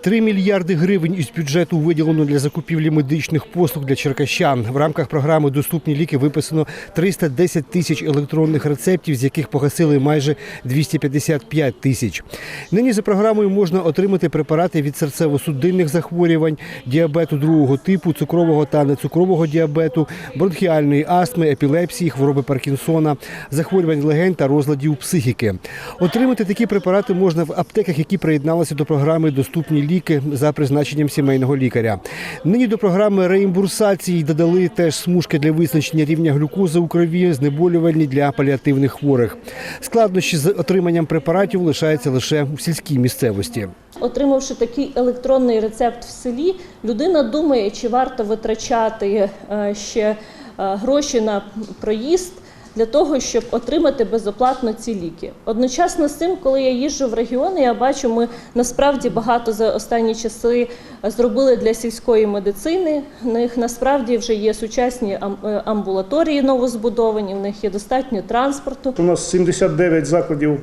3 мільярди гривень із бюджету виділено для закупівлі медичних послуг для черкащан. В рамках програми Доступні ліки виписано 310 тисяч електронних рецептів, з яких погасили майже 255 тисяч. Нині за програмою можна отримати препарати від серцево-судинних захворювань, діабету другого типу, цукрового та нецукрового діабету, бронхіальної астми, епілепсії, хвороби Паркінсона, захворювань легень та розладів психіки. Отримати такі препарати можна в аптеках, які приєдналися до програми Доступні ліки за призначенням сімейного лікаря. Нині до програми реімбурсації додали теж смужки для визначення рівня глюкози у крові, знеболювальні для паліативних хворих. Складнощі з отриманням препаратів лишаються лише в сільській місцевості. Отримавши такий електронний рецепт в селі, людина думає, чи варто витрачати е, ще е, гроші на проїзд для того, щоб отримати безоплатно ці ліки. Одночасно з цим, коли я їжджу в регіони, я бачу, ми насправді багато за останні часи зробили для сільської медицини. В них насправді вже є сучасні е, амбулаторії новозбудовані, в них є достатньо транспорту. У нас 79 закладів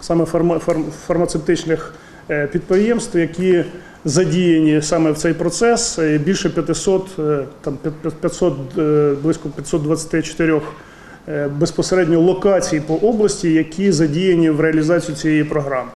саме фарма- фарм- фармацевтичних е, підприємств, які задіяні саме в цей процес. Е, Більше 500, е, там 500, е, близько 524 е, безпосередньо локацій по області, які задіяні в реалізацію цієї програми.